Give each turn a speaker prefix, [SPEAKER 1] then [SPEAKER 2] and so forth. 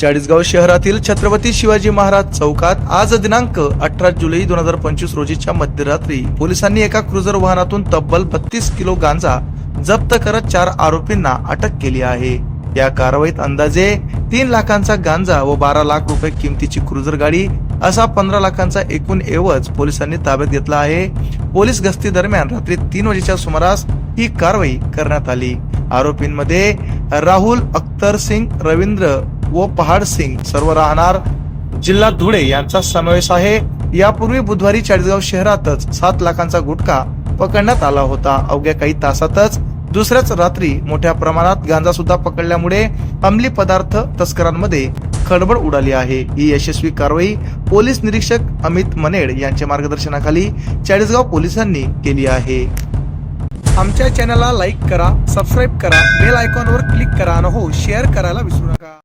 [SPEAKER 1] चाळीसगाव शहरातील छत्रपती शिवाजी महाराज चौकात आज दिनांक अठरा जुलै दोन हजार पंचवीस रोजीच्या मध्यरात्री पोलिसांनी एका क्रुझर वाहनातून तब्बल बत्तीस किलो गांजा जप्त करत चार आरोपींना अटक केली आहे. या कारवाईत अंदाजे तीन लाखांचा गांजा व बारा लाख रुपये किमतीची क्रुझर गाडी असा पंधरा लाखांचा एकूण एवज पोलिसांनी ताब्यात घेतला आहे. पोलीस गस्ती दरम्यान रात्री तीन वाजेच्या सुमारास ही कारवाई करण्यात आली. आरोपींमध्ये राहुल अख्तर सिंग रवींद्र व पहाड सिंग सर्व राहणार जिल्हा धुळे यांचा समावेश आहे. यापूर्वी बुधवारी चाळीसगाव शहरातच सात लाखांचा गुटखा पकडण्यात आला होता. अवघ्या काही तासातच दुसऱ्याच रात्री मोठ्या प्रमाणात गांजा सुद्धा पकडल्यामुळे अंमली पदार्थ तस्करांमध्ये खडबड उडाली आहे. ही यशस्वी कारवाई पोलीस निरीक्षक अमित मनेड यांच्या मार्गदर्शनाखाली चाळीसगाव पोलिसांनी केली आहे. आमच्या चॅनलला लाईक करा सबस्क्राईब करा बेल आयकॉनवर क्लिक करा आणि हो शेअर करायला विसरू नका.